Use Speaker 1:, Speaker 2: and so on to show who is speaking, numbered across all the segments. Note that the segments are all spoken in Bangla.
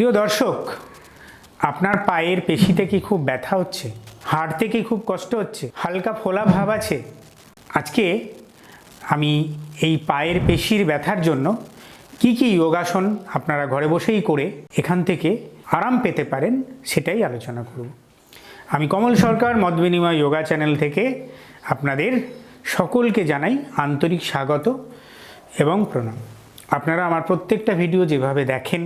Speaker 1: প্রিয় দর্শক, আপনার পায়ের পেশিতে কি খুব ব্যথা হচ্ছে? হাঁটতে কি খুব কষ্ট হচ্ছে? হালকা ফোলা ভাব আছে? আজকে আমি এই পায়ের পেশির ব্যথার জন্য কি কি যোগাসন আপনারা ঘরে বসেই করে এখান থেকে আরাম পেতে পারেন সেটাই আলোচনা করব। আমি কমল সরকার, মত বিনিময় যোগা চ্যানেল থেকে আপনাদের সকলকে জানাই আন্তরিক স্বাগত এবং প্রণাম। আপনারা আমার প্রত্যেকটা ভিডিও যেভাবে দেখেন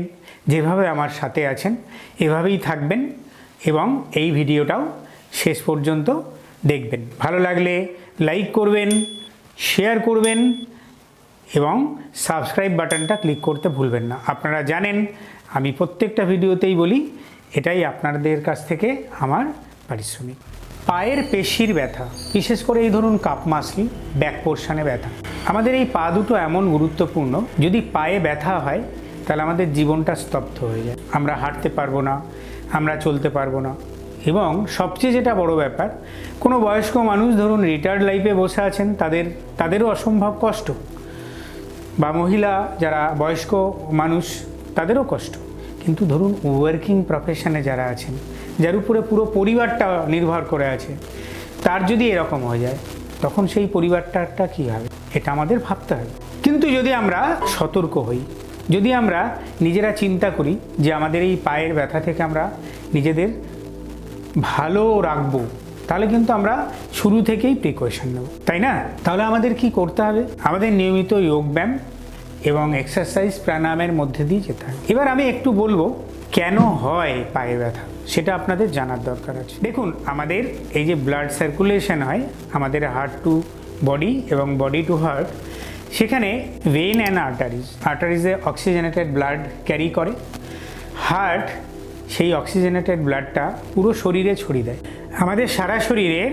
Speaker 1: যেভাবে আমার সাথে আছেন, এভাবেই থাকবেন এবং এই ভিডিওটাও শেষ পর্যন্ত দেখবেন। ভালো লাগলে লাইক করবেন শেয়ার করবেন এবং সাবস্ক্রাইব বাটনটা ক্লিক করতে ভুলবেন না। আপনারা জানেন, আমি প্রত্যেকটা ভিডিওতেই বলি, এটাই আপনাদের কাছ থেকে আমার পারিশ্রমিক। পায়ের পেশির ব্যথা, বিশেষ করে এই ধরুন কাপ মাসলি ব্যাক পোর্শনে ব্যথা। আমাদের এই পা দুটো এমন গুরুত্বপূর্ণ, যদি পায়ে ব্যথা হয় তাহলে আমাদের জীবনটা স্তব্ধ হয়ে যায়। আমরা হাঁটতে পারব না, আমরা চলতে পারব না। এবং সবচেয়ে যেটা বড় ব্যাপার, কোনো বয়স্ক মানুষ ধরুন রিটায়ার্ড লাইফে বসে আছেন, তাদের, তাদেরও অসম্ভব কষ্ট। বা মহিলা যারা বয়স্ক মানুষ, তাদেরও কষ্ট। কিন্তু ধরুন ওয়ার্কিং প্রফেশনে যারা আছেন, যার উপরে পুরো পরিবারটা নির্ভর করে আছে, তার যদি এরকম হয়ে যায়, তখন সেই পরিবারটাটা কী হবে? এটা আমাদের ভাবতে হবে। কিন্তু যদি আমরা সতর্ক হই যদি আমরা নিজেরা চিন্তা করি যে আমাদের এই পায়ের ব্যথা থেকে আমরা নিজেদের ভালো রাখব, তাহলে কিন্তু আমরা শুরু থেকেই প্রিকশন নেব, তাই না? তাহলে আমাদের কি করতে হবে? আমাদের নিয়মিত যোগব্যায়াম এবং এক্সারসাইজ প্রাণায়ামের মধ্যে দিয়ে যেতে হবে। এবার আমি একটু বলব, কেন হয় পায়ে ব্যথা? সেটা আপনাদের জানার দরকার আছে। দেখুন, আমাদের এই যে ব্লাড সার্কুলেশন হয়, আমাদের হার্ট টু বডি এবং বডি টু হার্ট সেখানে ভেন অ্যান্ড আর্টারিজ আর্টারিজে অক্সিজেনেটেড ব্লাড ক্যারি করে। হার্ট সেই অক্সিজেনেটেড ব্লাডটা পুরো শরীরে ছড়িয়ে দেয়। আমাদের সারা শরীরের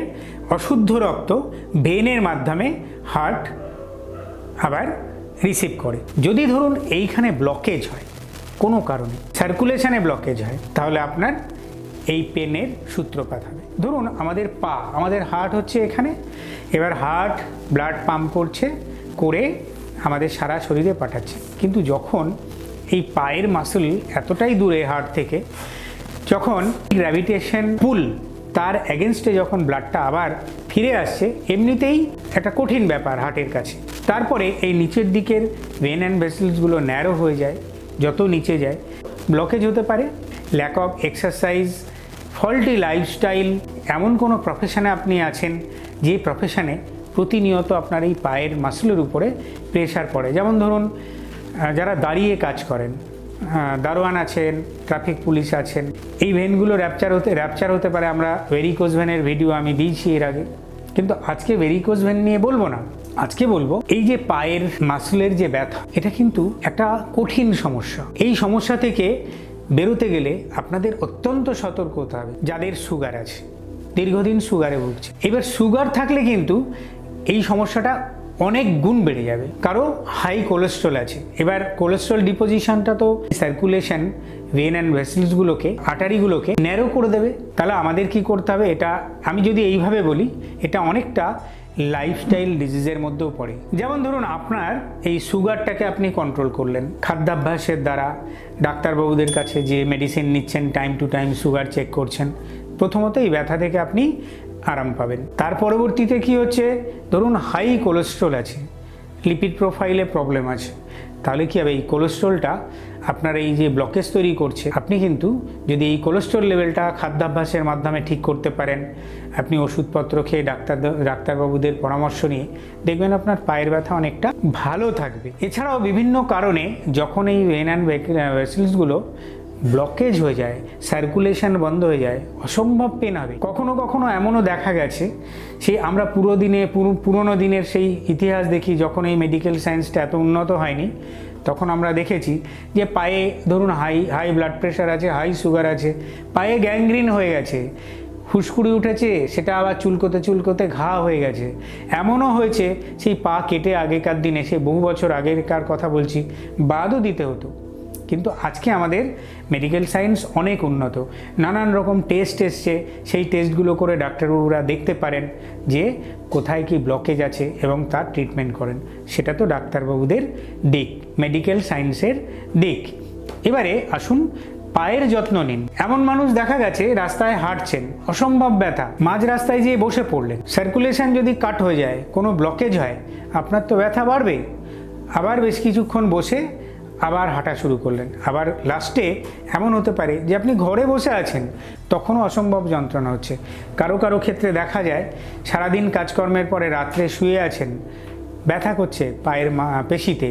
Speaker 1: অশুদ্ধ রক্ত ভেনের মাধ্যমে হার্ট আবার রিসিভ করে। যদি ধরুন এইখানে ব্লকেজ হয়, কোনো কারণে সার্কুলেশনে ব্লকেজ হয়, তাহলে আপনার এই পেনের সূত্রপাত হবে। ধরুন আমাদের পা, আমাদের হার্ট হচ্ছে এখানে। এবার হার্ট ব্লাড পাম্প করছে। করে আমাদের সারা শরীরে পাঠাচ্ছে। কিন্তু যখন এই পায়ের মাসুল এতটাই দূরে হার্ট থেকে, যখন গ্র্যাভিটেশন পুল তার অ্যাগেনস্টে যখন ব্লাডটা আবার ফিরে আসছে, এমনিতেই একটা কঠিন ব্যাপার হার্টের কাছে। তারপরে এই নিচের দিকের ভেন অ্যান্ড ভেসেলসগুলো ন্যারো হয়ে যায়, যত নিচে যায় ব্লকেজ হতে পারে lack of exercise faulty lifestyle এমন কোনো প্রফেশনে আপনি আছেন, যে প্রফেশনে প্রতিনিয়ত আপনার এই পায়ের মাসলের উপরে প্রেশার পড়ে। যেমন ধরুন যারা দাঁড়িয়ে কাজ করেন দারোয়ান আছেন ট্রাফিক পুলিশ আছেন, এই ভেনগুলো র্যাপচার হতে র্যাপচার হতে পারে আমরা ভেরিকোজ ভেনের ভিডিও আমি দিয়েছি এর আগে। কিন্তু আজকে ভেরিকোজ ভেন নিয়ে বলব না। আজকে বলব, এই যে পায়ের মাসলের যে ব্যথা, এটা কিন্তু একটা কঠিন সমস্যা। এই সমস্যা থেকে বেরোতে গেলে আপনাদের অত্যন্ত সতর্ক হতে হবে। যাদের সুগার আছে, দীর্ঘদিন সুগারে ভুগছে। এবার সুগার থাকলে কিন্তু এই সমস্যাটা অনেক গুণ বেড়ে যাবে। কারও হাই কোলেস্ট্রল আছে। এবার কোলেস্ট্রল ডিপোজিশনটা তো সার্কুলেশন ভেন অ্যান্ড ভেসেলসগুলোকে আটারিগুলোকে ন্যারো করে দেবে। তাহলে আমাদের কি করতে হবে? এটা আমি যদি এইভাবে বলি, এটা অনেকটা লাইফস্টাইল ডিজিজের মধ্যেও পড়ে। যেমন ধরুন আপনার এই সুগারটাকে আপনি কন্ট্রোল করলেন। খাদ্যাভ্যাসের দ্বারা ডাক্তারবাবুদের কাছে যে মেডিসিন নিচ্ছেন time to time sugar check করছেন, প্রথমত এই ব্যথা থেকে আপনি আরাম পাবেন। তার পরবর্তীতে কি হচ্ছে? ধরুন হাই কোলেস্ট্রল আছে লিপিড প্রোফাইলে প্রবলেম আছে। তাহলে কি হবে? এই কোলেস্ট্রলটা আপনার এই যে ব্লকেজ তৈরি করছে, আপনি কিন্তু যদি এই কোলেস্ট্রল লেভেলটা খাদ্যাভ্যাসের মাধ্যমে ঠিক করতে পারেন, আপনি ওষুধপত্র খেয়ে ডাক্তার ডাক্তারবাবুদের পরামর্শ নিয়ে দেখবেন আপনার পায়ের ব্যথা অনেকটা ভালো থাকবে। এছাড়াও বিভিন্ন কারণে যখন এই ভেন অ্যান্ড ভেসেলসগুলো ব্লকেজ হয়ে যায় সার্কুলেশন বন্ধ হয়ে যায়, অসম্ভব পেন হবে। কখনো কখনো এমনও দেখা গেছে, সেই আমরা পুরো দিনে, পুরো পুরোনো দিনের সেই ইতিহাস দেখি, যখন এই মেডিকেল সায়েন্সটা এত উন্নত হয়নি, তখন আমরা দেখেছি যে পায়ে ধরুন হাই হাই ব্লাড প্রেশার আছে হাই সুগার আছে, পায়ে গ্যাংগ্রিন হয়ে গেছে ফুসকুড়ি উঠেছে, সেটা আবার চুলকোতে চুলকোতে ঘা হয়ে গেছে। এমনও হয়েছে, সেই পা কেটে আগেকার দিনে সে বহু বছর আগেকার কথা বলছি, বাদও দিতে হতো। কিন্তু আজকে আমাদের মেডিকেল সায়েন্স অনেক উন্নত। নানান রকম টেস্ট এসছে, সেই টেস্টগুলো করে ডাক্তারবাবুরা দেখতে পারেন যে কোথায় কি ব্লকেজ আছে এবং তার ট্রিটমেন্ট করেন। সেটা তো ডাক্তারবাবুদের দিক মেডিকেল সায়েন্সের দিক। এবারে আসুন, পায়ের যত্ন নিন। এমন মানুষ দেখা গেছে রাস্তায় হাঁটছেন, অসম্ভব ব্যথা। মাঝ রাস্তায় যেয়ে বসে পড়লেন। সার্কুলেশন যদি কাট হয়ে যায়, কোনো ব্লকেজ হয়, আপনার তো ব্যথা বাড়বেই। আবার বেশ কিছুক্ষণ বসে আবার হাঁটা শুরু করলেন। আবার লাস্টে এমন হতে পারে যে আপনি ঘরে বসে আছেন, তখনও অসম্ভব যন্ত্রণা হচ্ছে। কারও কারও ক্ষেত্রে দেখা যায়, সারাদিন কাজকর্মের পরে রাত্রে শুয়ে আছেন, ব্যথা করছে পায়ের পেশিতে,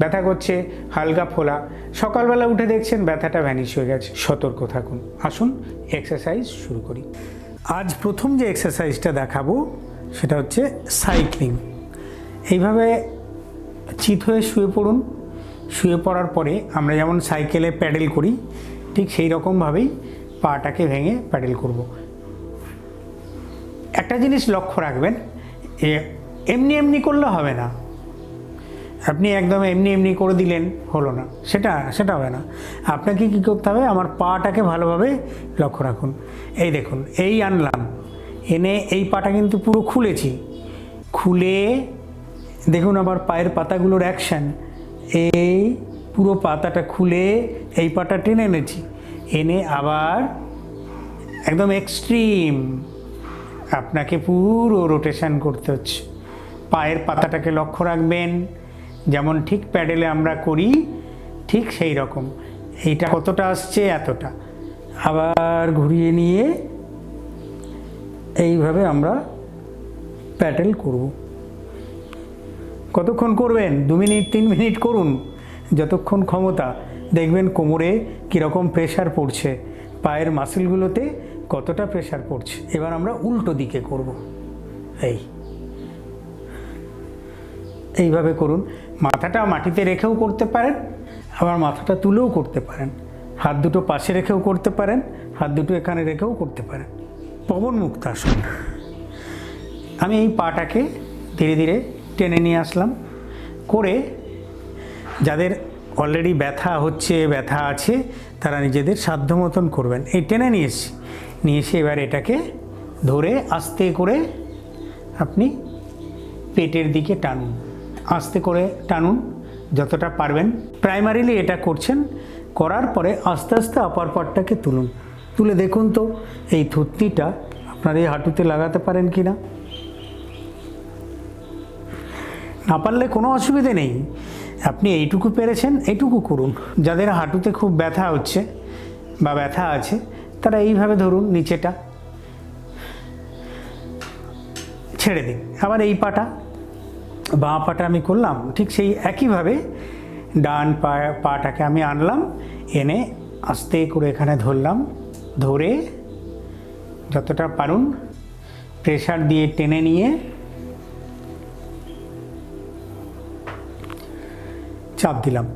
Speaker 1: ব্যথা করছে হালকা ফোলা, সকালবেলা উঠে দেখছেন ব্যথাটা ভ্যানিশ হয়ে গেছে। সতর্ক থাকুন। আসুন এক্সারসাইজ শুরু করি। আজ প্রথম যে এক্সারসাইজটা দেখাবো, সেটা হচ্ছে সাইক্লিং এইভাবে চিত হয়ে শুয়ে পড়ুন শুয়ে পড়ার পরে আমরা যেমন সাইকেলে প্যাডেল করি, ঠিক সেই রকমভাবেই পাটাকে ভেঙে প্যাডেল করব। একটা জিনিস লক্ষ্য রাখবেন এমনি এমনি করলে হবে না। আপনি একদম এমনি এমনি করে দিলেন, হলো না। সেটা সেটা হবে না। আপনাকে কী করতে হবে? আমার পাটাকে ভালোভাবে লক্ষ্য রাখুন। এই দেখুন, এই আনলাম। এনে এই পাটা কিন্তু পুরো খুলেছি। খুলে দেখুন আবার পায়ের পাতাগুলোর অ্যাকশান এই পুরো পাতাটা খুলে এই পাটা টেনে এনেছি। এনে আবার একদম এক্সট্রিম আপনাকে পুরো রোটেশান করতে হচ্ছে। পায়ের পাতাটাকে লক্ষ্য রাখবেন, যেমন ঠিক প্যাডেলে আমরা করি, ঠিক সেই রকম। এইটা কতটা আসছে, এতটা। আবার ঘুরিয়ে নিয়ে এইভাবে আমরা প্যাডেল করব। কতক্ষণ করবেন? দু মিনিট, তিন মিনিট করুন। যতক্ষণ ক্ষমতা, দেখবেন কোমরে কীরকম প্রেশার পড়ছে। পায়ের মাসেলগুলোতে কতটা প্রেশার পড়ছে। এবার আমরা উল্টো দিকে করব। এই। এইভাবে করুন। মাথাটা মাটিতে রেখেও করতে পারেন, আবার মাথাটা তুলেও করতে পারেন। হাত দুটো পাশে রেখেও করতে পারেন, হাত দুটো এখানে রেখেও করতে পারেন। পবন মুক্তাসন আমি এই পাটাকে ধীরে ধীরে টেনে নিয়ে আসলাম। করে যাদের অলরেডি ব্যথা হচ্ছে, ব্যথা আছে, তারা নিজেদের সাধ্য মতন করবেন। এই টেনে নিয়ে এসছি। নিয়ে এসে এবার এটাকে ধরে আস্তে করে আপনি পেটের দিকে টানুন। আস্তে করে টানুন যতটা পারবেন। প্রাইমারিলি এটা করছেন, করার পরে আস্তে আস্তে আপার পাটটাকে তুলুন। তুলে দেখুন তো, এই থুতনিটা আপনার এই হাঁটুতে লাগাতে পারেন কি না না পারলে কোনো অসুবিধে নেই। আপনি এইটুকু পেরেছেন, এইটুকু করুন। যাদের হাঁটুতে খুব ব্যথা হচ্ছে বা ব্যথা আছে, তারা এইভাবে ধরুন নিচেটা ছেড়ে দিন। আবার এই পাটা, বাঁ পাটা আমি করলাম, ঠিক সেই একইভাবে ডান পা, পাটাকে আমি আনলাম, এনে আস্তে করে এখানে ধরলাম, ধরে যতটা পারুন প্রেশার দিয়ে টেনে নিয়ে চাপ দিলাম।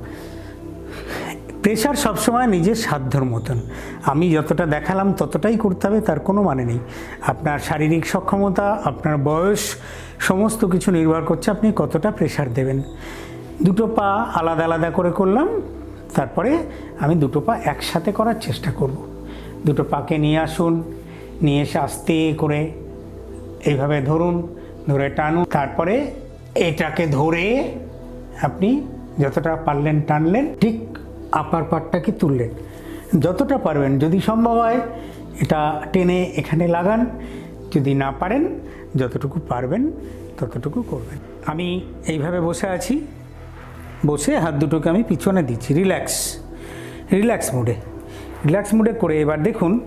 Speaker 1: প্রেশার সবসময় নিজের সাধ্যর মতন। আমি যতটা দেখালাম ততটাই করতে হবে, তার কোনো মানে নেই। আপনার শারীরিক সক্ষমতা, আপনার বয়স, সমস্ত কিছু নির্ভর করছে আপনি কতটা প্রেশার দেবেন। দুটো পা আলাদা আলাদা করে করলাম, তারপরে আমি দুটো পা একসাথে করার চেষ্টা করব। দুটো পাকে নিয়ে আসুন, নিয়ে এসে আস্তে করে এইভাবে ধরুন, ধরে টানুন, তারপরে এটাকে ধরে আপনি যতটা পারলেন টানলেন, ঠিক আপার পাটটাকে তুললেন? যতটা পারবেন, যদি সম্ভব হয়, এটা টেনে এখানে লাগান। যদি না পারেন, যতটুকু পারবেন, ততটুকু করবেন। আমি এইভাবে বসে আছি। বসে হাত দুটোকে আমি পিছনে দিচ্ছি। রিল্যাক্স রিল্যাক্স মুডে রিল্যাক্স মুডে করে এবার দেখুন,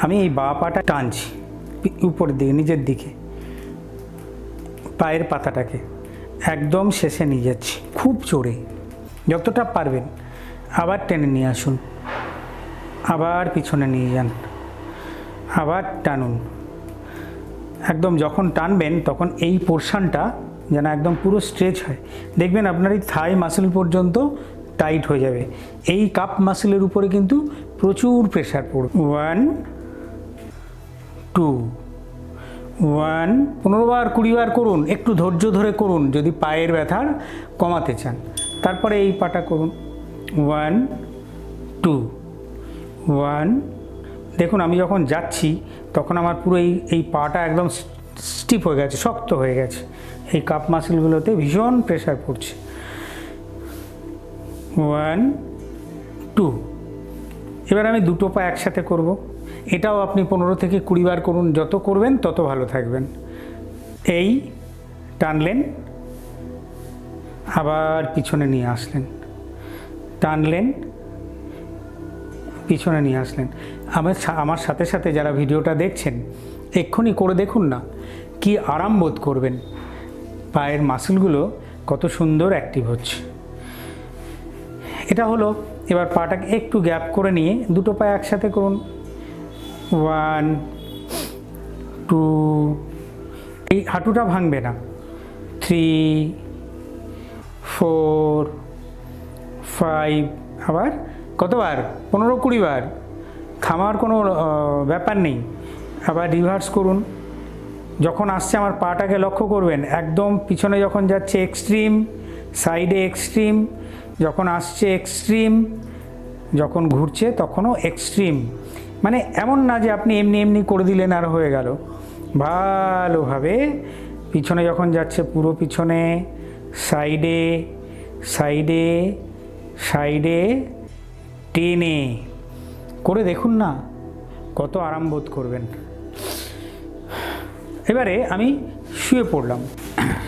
Speaker 1: আমি এই বা পাটা টানছি উপরের দিকে, নিজের দিকে। পায়ের পাতাটাকে। একদম শেষে নিয়ে যাচ্ছি। খুব জোরে, যতটা পারবেন। আবার টেনে নিয়ে আসুন। আবার পিছনে নিয়ে যান। আবার টানুন। একদম যখন টানবেন, তখন এই পোর্শনটা যেন একদম পুরো স্ট্রেচ হয়। দেখবেন আপনার এই থাই মাসেল পর্যন্ত টাইট হয়ে যাবে। এই কাপ মাসেলের উপরে কিন্তু প্রচুর প্রেশার পড়বে। ওয়ান টু ওয়ান পনেরো বার কুড়ি বার করুন, একটু ধৈর্য ধরে করুন, যদি পায়ের ব্যথার কমাতে চান। তারপরে এই পাটা করুন। One, two. ওয়ান, দেখুন, আমি যখন যাচ্ছি, তখন আমার পুরো এই এই পাটা একদম স্টিপ হয়ে গেছে, শক্ত হয়ে গেছে। এই কাপ মাসেলগুলোতে ভীষণ প্রেশার পড়ছে। One, two. এবার আমি দুটো পা একসাথে করব। এটাও আপনি পনেরো থেকে কুড়ি বার করুন, যত করবেন তত ভালো থাকবেন। এই, টানলেন, আবার পিছনে নিয়ে আসলেন। টানলেন, পিছনে নিয়ে আসলেন। আমার আমার সাথে সাথে যারা ভিডিওটা দেখছেন, এক্ষুনি করে দেখুন না, কি আরাম বোধ করবেন। পায়ের মাসেলগুলো কত সুন্দর অ্যাক্টিভ হচ্ছে। এটা হলো, এবার পাটাকে একটু গ্যাপ করে নিয়ে দুটো পায়ে একসাথে করুন। ওয়ান টু এই হাঁটুটা ভাঙবে না। থ্রি ফোর ফাইভ আবার কতবার? পনেরো কুড়ি বার। থামার কোনো ব্যাপার নেই। আবার রিভার্স করুন। যখন আসছে, আমার পাটাকে লক্ষ্য করবেন। একদম পিছনে যখন যাচ্ছে এক্সট্রিম সাইডে এক্সট্রিম যখন আসছে এক্সট্রিম যখন ঘুরছে তখনও এক্সট্রিম মানে এমন না যে আপনি এমনি এমনি করে দিলেন আর হয়ে গেল। ভালোভাবে পিছনে যখন যাচ্ছে, পুরো পিছনে সাইডে সাইডে সাইডে টেনে করে দেখুন না, কত আরাম বোধ করবেন। এবারে আমি শুয়ে পড়লাম।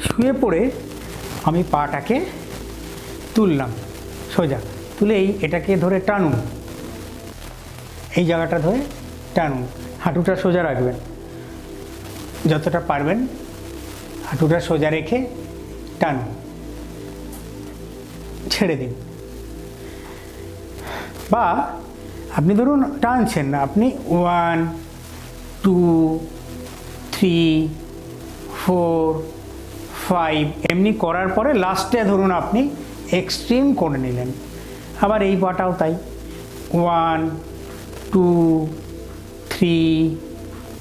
Speaker 1: শুয়ে পড়ে আমি পাটাকে তুললাম। সোজা তুলেই এটাকে ধরে টানুন। এই জায়গাটা ধরে টানুন। হাঁটুটা সোজা রাখবেন। যতটা পারবেন হাঁটুটা সোজা রেখে টানুন। ছেড়ে দিন। বা আপনি ধরুন টানছেন না আপনি one two three four five এমনি করার পরে লাস্টে ধরুন আপনি এক্সট্রিম করে নিলেন। আবার এই পাটাও তাই। ওয়ান টু থ্রি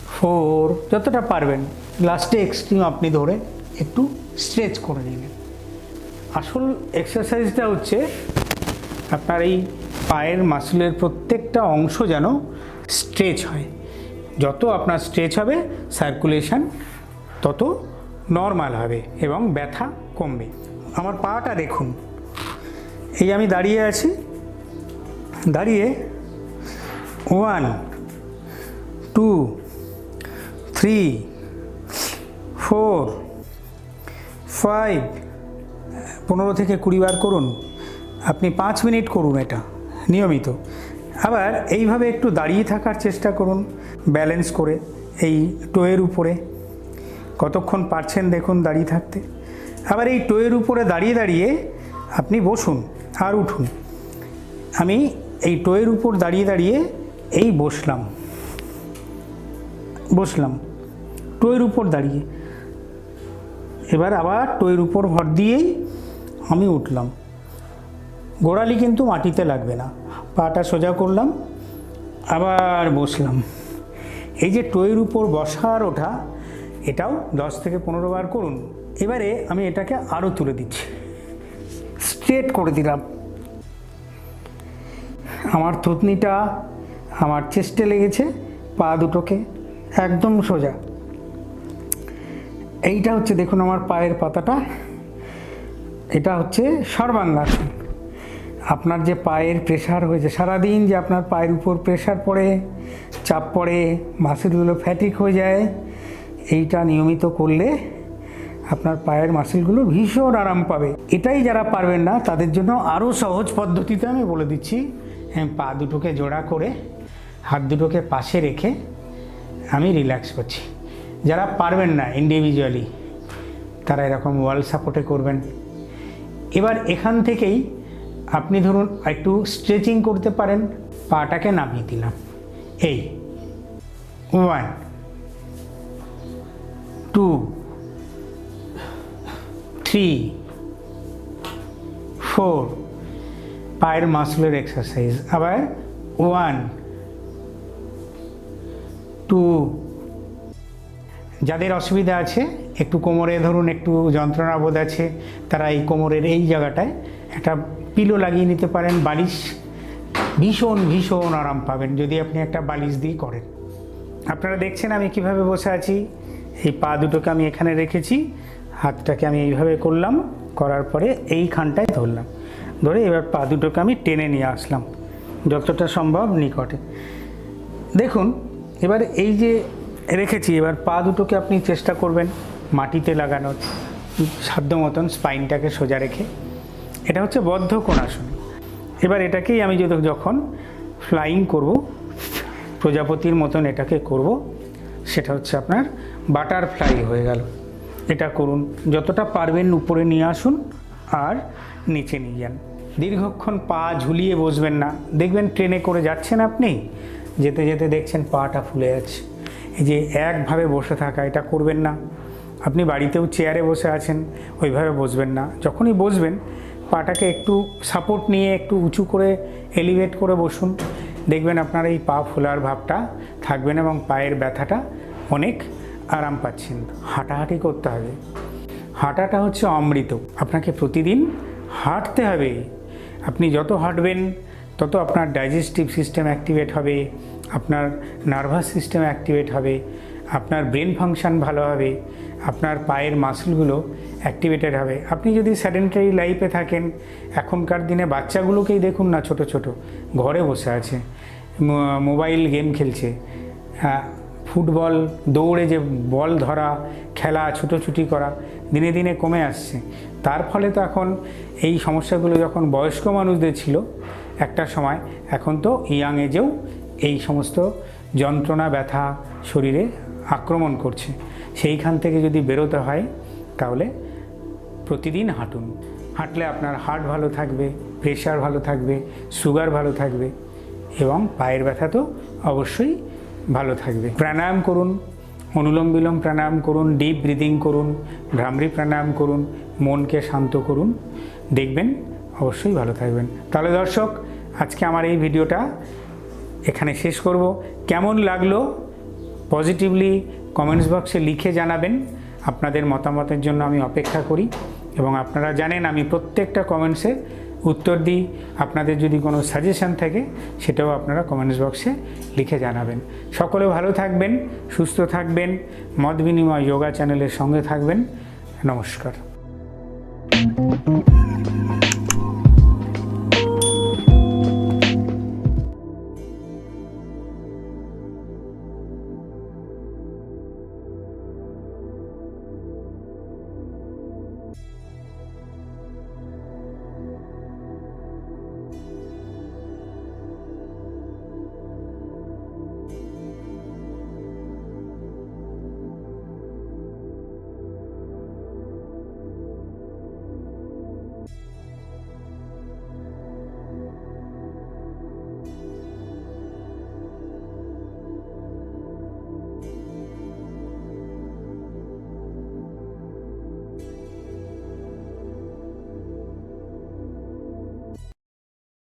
Speaker 1: ফোর যতটা পারবেন। লাস্টে এক্সট্রিম আপনি ধরে একটু স্ট্রেচ করে নিলেন আসল এক্সারসাইজটা হচ্ছে আপনার এই পায়ের মাসলের প্রত্যেকটা অংশ যেন স্ট্রেচ হয়। যত আপনার স্ট্রেচ হবে সার্কুলেশন তত নর্মাল হবে এবং ব্যথা কমবে। আমার পাটা দেখুন। এই আমি দাঁড়িয়ে আছি, দাঁড়িয়ে one, two, three, four, five, পনেরো থেকে কুড়ি বার করুন। আপনি পাঁচ মিনিট করুন এটা, নিয়মিত। আবার এইভাবে একটু দাঁড়িয়ে থাকার চেষ্টা করুন, ব্যালেন্স করে এই টোয়ের উপরে। কতক্ষণ পারছেন দেখুন দাঁড়িয়ে থাকতে। আবার এই টোয়ের উপরে দাঁড়িয়ে দাঁড়িয়ে আপনি বসুন আর উঠুন। আমি এই টোয়ের উপর দাঁড়িয়ে দাঁড়িয়ে এই বসলাম। বসলাম। টোয়ের উপর দাঁড়িয়ে। এবার আবার টোয়ের উপর ভর দিয়েই আমি উঠলাম। গোড়ালি কিন্তু মাটিতে লাগবে না। পাটা সোজা করলাম, আবার বসলাম। এই যে টোয়ের উপর বসার ওঠা, এটাও দশ থেকে পনেরো বার করুন। এবারে আমি এটাকে আরও তুলে দিচ্ছি। স্ট্রেট করে দিলাম। আমার থুতনিটা আমার চেস্টে লেগেছে, পা দুটোকে একদম সোজা। এইটা হচ্ছে দেখুন আমার পায়ের পাতাটা। এটা হচ্ছে সর্বাঙ্গাসন আপনার যে পায়ের প্রেশার হয়েছে, সারাদিন যে আপনার পায়ের উপর প্রেশার পড়ে, চাপ পড়ে মাসেলগুলো ফ্যাটিক হয়ে যায়, এইটা নিয়মিত করলে আপনার পায়ের মাসেলগুলো ভীষণ আরাম পাবে। এটাই যারা পারবেন না, তাদের জন্য আরও সহজ পদ্ধতিতে আমি বলে দিচ্ছি পা দুটোকে জোড়া করে হাত দুটোকে পাশে রেখে আমি রিল্যাক্স করছি। যারা পারবেন না ইন্ডিভিজুয়ালি তারা এরকম ওয়াল সাপোর্টে করবেন। এবার এখান থেকেই আপনি ধরুন একটু স্ট্রেচিং করতে পারেন, পাটাকে নামিয়ে দিলাম। এই ওয়ান টু থ্রি ফোর পায়ের মাসলের এক্সারসাইজ আবার ওয়ান টু যাদের অসুবিধা আছে, একটু কোমরে ধরুন, একটু যন্ত্রণা বোধ আছে, তারা এই কোমরের এই জায়গাটায় একটা পিলো লাগিয়ে নিতে পারেন, বালিশ ভীষণ ভীষণ আরাম পাবেন, যদি আপনি একটা বালিশ দিয়ে করেন। আপনারা দেখছেন আমি কীভাবে বসে আছি। এই পা দুটোকে আমি এখানে রেখেছি, হাতটাকে আমি এইভাবে করলাম, করার পরে এইখানটায় ধরলাম। ধরে এবার পা দুটোকে আমি টেনে নিয়ে আসলাম, যতটা সম্ভব নিকটে। দেখুন এবার এই যে রেখেছি, এবার পা দুটোকে আপনি চেষ্টা করবেন মাটিতে লাগানোর, সাধ্য মতন স্পাইনটাকে সোজা রেখে। এটা হচ্ছে বদ্ধ কোণাসন। এবার এটাকেই আমি যদি যখন ফ্লাইং করব, প্রজাপতির মতন এটাকে করব, সেটা হচ্ছে আপনার বাটারফ্লাই হয়ে গেল। এটা করুন, যতটা পারবেন উপরে নিয়ে আসুন আর নিচে নিয়ে যান। দীর্ঘক্ষণ পা ঝুলিয়ে বসবেন না। দেখবেন ট্রেনে করে যাচ্ছেন আপনি যেতে যেতে দেখছেন পাটা ফুলে যাচ্ছে। এই যে একভাবে বসে থাকা, এটা করবেন না। আপনি বাড়িতেও চেয়ারে বসে আছেন, ওইভাবে বসবেন না। যখনই বসবেন, পাটাকে একটু সাপোর্ট নিয়ে একটু উঁচু করে এলিভেট করে বসুন। দেখবেন আপনার এই পা ফোলার ভাবটা থাকবেন এবং পায়ের ব্যথাটা অনেক আরাম পাচ্ছেন। হাঁটাহাঁটি করতে হবে। হাঁটাটা হচ্ছে অমৃত। আপনাকে প্রতিদিন হাঁটতে হবে। আপনি যত হাঁটবেন তত আপনার ডাইজেস্টিভ সিস্টেম অ্যাক্টিভেট হবে, আপনার নার্ভাস সিস্টেম অ্যাক্টিভেট হবে, আপনার ব্রেন ফাংশন ভালো হবে, আপনার পায়ের মাসলগুলো অ্যাক্টিভেটেড হবে। আপনি যদি স্যাডেন্টারি লাইফে থাকেন, এখনকার দিনে বাচ্চাগুলোকেই দেখুন না ছোট ছোট, ঘরে বসে আছে মোবাইল গেম খেলছে ফুটবল দৌড়ে যে বল ধরা, খেলা, ছুটোছুটি করা, দিনে দিনে কমে আসছে। তার ফলে তো এখন এই সমস্যাগুলো যখন বয়স্ক মানুষদের ছিল একটা সময়। এখন তো ইয়াং এজেও এই সমস্ত যন্ত্রণা, ব্যথা শরীরে আক্রমণ করছে। সেইখান থেকে যদি বেরোতে হয়, তাহলে প্রতিদিন হাঁটুন। হাঁটলে আপনার হার্ট ভালো থাকবে, প্রেশার ভালো থাকবে, সুগার ভালো থাকবে এবং পায়ের ব্যথা তো অবশ্যই ভালো থাকবে। প্রাণায়াম করুন, অনুলোম বিলোম প্রাণায়াম করুন ডিপ ব্রিদিং করুন, ভ্রামরি প্রাণায়াম করুন, মনকে শান্ত করুন। দেখবেন অবশ্যই ভালো থাকবেন। তাহলে দর্শক, আজকে আমার এই ভিডিওটা এখানে শেষ করব। কেমন লাগল পজিটিভলি কমেন্টস বক্সে লিখে জানাবেন। আপনাদের মতামতের জন্য আমি অপেক্ষা করি এবং আপনারা জানেন আমি প্রত্যেকটা কমেন্টসে উত্তর দিই। আপনাদের যদি কোনো সাজেশন থাকে, সেটাও আপনারা কমেন্টস বক্সে লিখে জানাবেন। সকলে ভালো থাকবেন, সুস্থ থাকবেন, মত বিনিময় যোগা চ্যানেলের সঙ্গে থাকবেন। নমস্কার।